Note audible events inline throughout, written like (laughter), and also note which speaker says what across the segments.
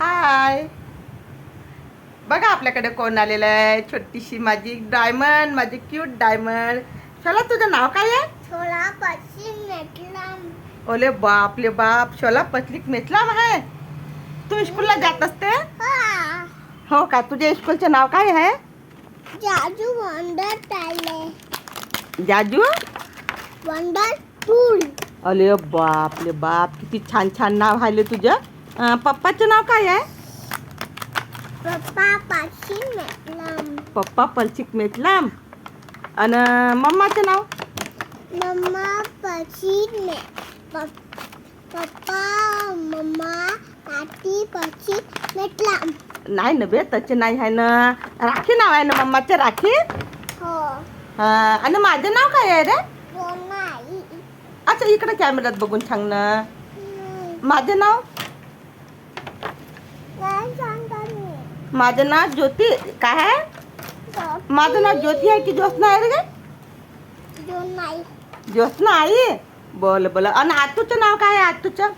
Speaker 1: हाय बघा आपल्याकडे कोण आलेलं आहे? छोटीशी माझी डायमंड माझी क्यूट डायमंड चला तुझं नाव काय आहे?
Speaker 2: थोडा पश्चिम मेटलाम
Speaker 1: ओले बाप ले बाप शोला पतलिक मेचलाम आहे? तू स्कूलला जात असते?
Speaker 2: हा.
Speaker 1: हो का? तुझ्या स्कूलचं नाव काय आहे?
Speaker 2: जाजू वंडर टायले
Speaker 1: जाजू?
Speaker 2: वंडर फूल
Speaker 1: अले बाप ले बाप किती छान छान नाव आहे तुझं. पप्पाचं नाव काय आहे?
Speaker 2: पप्पा मेटलाम.
Speaker 1: पलचिक मेचलाम आणि मम्माचं नाव?
Speaker 2: मम्मा मे पप- पप्पा मम्मा काकी पश्चिम मेटलाम.
Speaker 1: नाही ना बे त्याचे नाही आहे ना. राखी नाव आहे ना मम्माचं राखी?
Speaker 2: हो.
Speaker 1: हा, आणि माझं नाव काय आहे रे? अच्छा इकडे कॅमेऱ्यात बघून सांग ना. माझं नाव
Speaker 2: काय सांगता मी
Speaker 1: माझं नाव ज्योती काय आहे? माझं नाव ज्योती आहे की ज्योत्ना आहे रे ज्योत्ना आई? बोल बोल. आणि आतूचं नाव काय आहे आतूचं?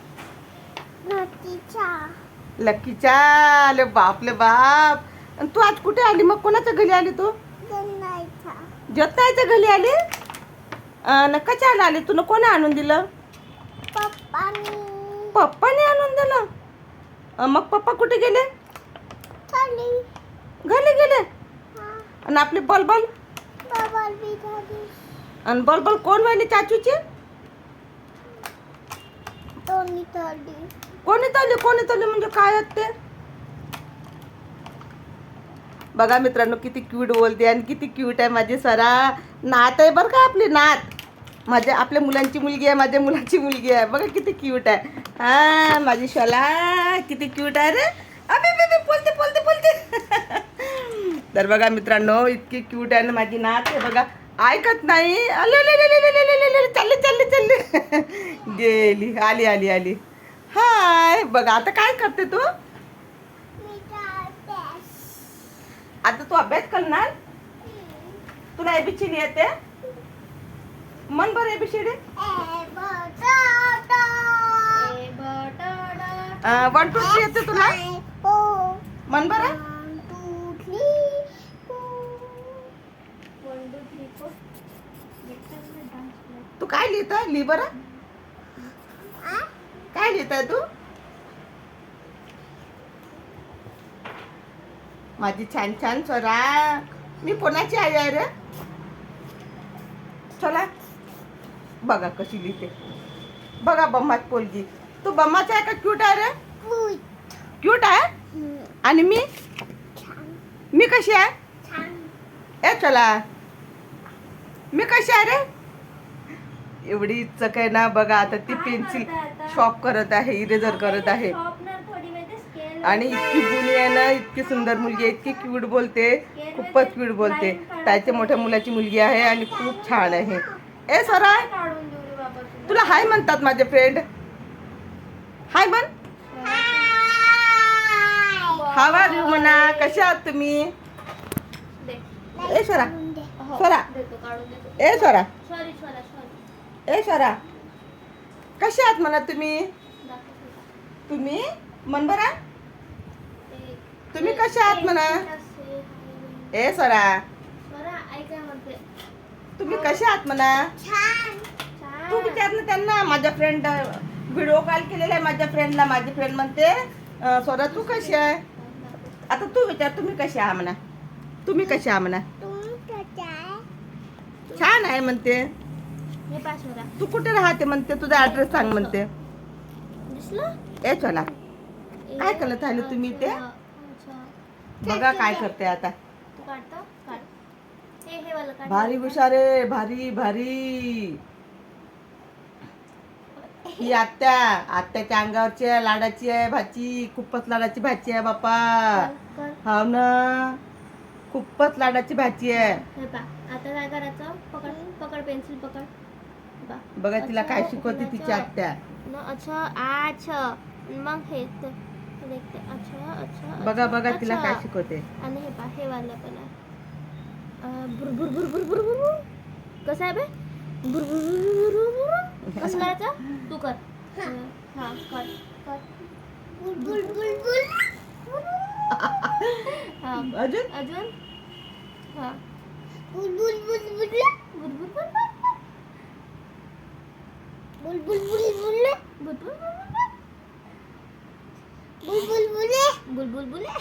Speaker 1: लक्कीच्या ले बाप ले बाप. तू आज कुठे आली? मग कोणाच्या घरी आली तू? ज्योत्नाच्या घरी आली? कशाला आली? तुला कोणी आणून दिलं?
Speaker 2: पप्पानी.
Speaker 1: पप्पाने आणून दिलं? मग पप्पा कुठे गेले? घरी गेले आणि आपले बलबल? आणि बलबल कोण व्हायली चाचूची? कोणी तली कोणी तली म्हणजे काय आहेत ते? बघा मित्रांनो किती क्यूट बोलते आणि किती क्यूट आहे माझी सरा. नात आहे बरं का आपली नात? माझ्या आपल्या मुलांची मुलगी आहे माझ्या मुलाची मुलगी आहे. बघा किती क्यूट आहे. हा माझी शला किती क्यूट आहे रे. अबे बे बे, बोलते बोलते बोलते तर बघा मित्रांनो इतकी क्यूट आहे ना माझी नात. आहे बघा ऐकत नाही. चालले चालले चालले. (laughs) गेली आली आली आली. हाय बघा आता काय करते तू? आता तू अभ्यास करणार? तुला एबीसीडी येते? मन बरं एबीसीडी वन टू थ्री येते तुला?
Speaker 2: हो
Speaker 1: मन बरं
Speaker 2: one two three one two three four
Speaker 1: तू काय लिहित? लिहि बरं. काय लिहित आहे तू? माझी छान छान स्वरा. मी कोणाची आई आहे रे? चला. बघा कशी लिहिते. बघा बम्माच पोलगी तू बम्माचा आहे का क्यूट आहे रे? क्यूट आहे? आणि मी? मी कशी आहे? ए चला. मी कशी आहे रे? एवढी चक आहे ना बघा आता ती पेन्सिल शॉप करत आहे इरेजर करत आहे. आणि इतकी गुणी आहे ना इतकी सुंदर मुलगी आहे इतकी क्यूट बोलते खूपच क्यूट बोलते. त्याच्या मोठ्या मुलाची मुलगी आहे आणि खूप छान आहे. ए सरा तुला. हाय म्हणतात माझे फ्रेंड हाय म्हण. हाव यू म्हणा कशा आहात तुम्ही? ए ए स्वरा
Speaker 2: सॉरी. सॉरी. सॉरी
Speaker 1: ए स्वरा कशा आहात म्हणा तुम्ही? तुम्ही? मन बरा तुम्ही कशा आहात म्हणा? ए स्वरा तुम्ही कशा आहात म्हणा? तू विचार ना त्यांना माझ्या फ्रेंड व्हिडिओ कॉल केलेला आहे माझ्या फ्रेंडला माझी फ्रेंड म्हणते स्वरा तू कशी आहे? आता तू विचार तुम्ही कशी आहा म्हणा? तुम्ही कशी आहा म्हणा? छान आहे म्हणते. तू कुठे राहते म्हणते? तुझा ऍड्रेस सांग म्हणते. चला काय करत आहे तुम्ही ते बघा काय करते आता. भारी हुशार आहे भारी भारी. ही आत्या आत्याच्या अंगावरची आहे लाडाची आहे भाची खूपच लाडाची भाची आहे बापा हो ना. खूपच लाडाची भाची आहे.
Speaker 2: आता काय करायचं? पकड पकड पेन्सिल पकड.
Speaker 1: बघा तिला काय शिकवते तिची. आत्या
Speaker 2: न अच्छा अच्छा मग हे ते देखते अच्छा अच्छा
Speaker 1: बघा बघा तिला काय. शिकवते
Speaker 2: आणि हे पा हे वाला बुर बुर बुर बुर. कसं आहे बे बुर बुर बुर बुर बुर बुर. कसं करायचं तू कर हा कर कर बुल बुल बुल बुल हा
Speaker 1: अजून
Speaker 2: अजून हा बुलबुल बुलबुल बुलबुल बुलबुल बुलबुल बुलबुल बुलबुल बुले बुलबुल बुले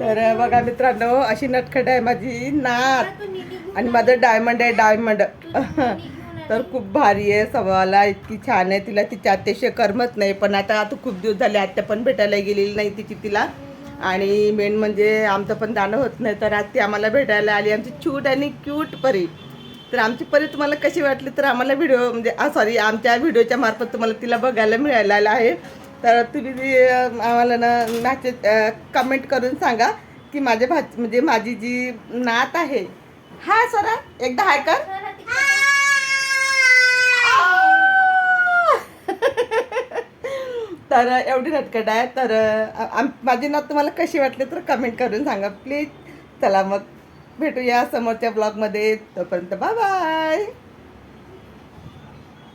Speaker 1: तर बघा मित्रांनो अशी नटखट आहे माझी नात. आणि माझं डायमंड आहे डायमंड तर खूप भारी आहे स्वभावाला इतकी छान आहे. तिला तिच्या आत्याशिवाय करमत नाही पण आता आता खूप दिवस झाले आत्या पण भेटायला गेलेली नाही तिची तिला. आणि मेन म्हणजे आमचं पण जाणं होत नाही तर आज ती आम्हाला भेटायला आली. आमची क्यूट आणि क्यूट परी. तर आमची परी तुम्हाला कशी वाटली? तर आम्हाला व्हिडिओ म्हणजे सॉरी आमच्या व्हिडिओच्या मार्फत तुम्हाला तिला बघायला मिळालेलं आहे. तर तुम्ही आम्हाला ना नाचे कमेंट करून सांगा की माझ्या भा म्हणजे माझी जी नात आहे. हा सरा एकदा हाय कर. तर एवढी नटकट आहे. तर आम माझी नात तुम्हाला कशी वाटली? तर कमेंट करून सांगा प्लीज चला मग. भेटूया समोरच्या ब्लॉगमध्ये तोपर्यंत बाय बाय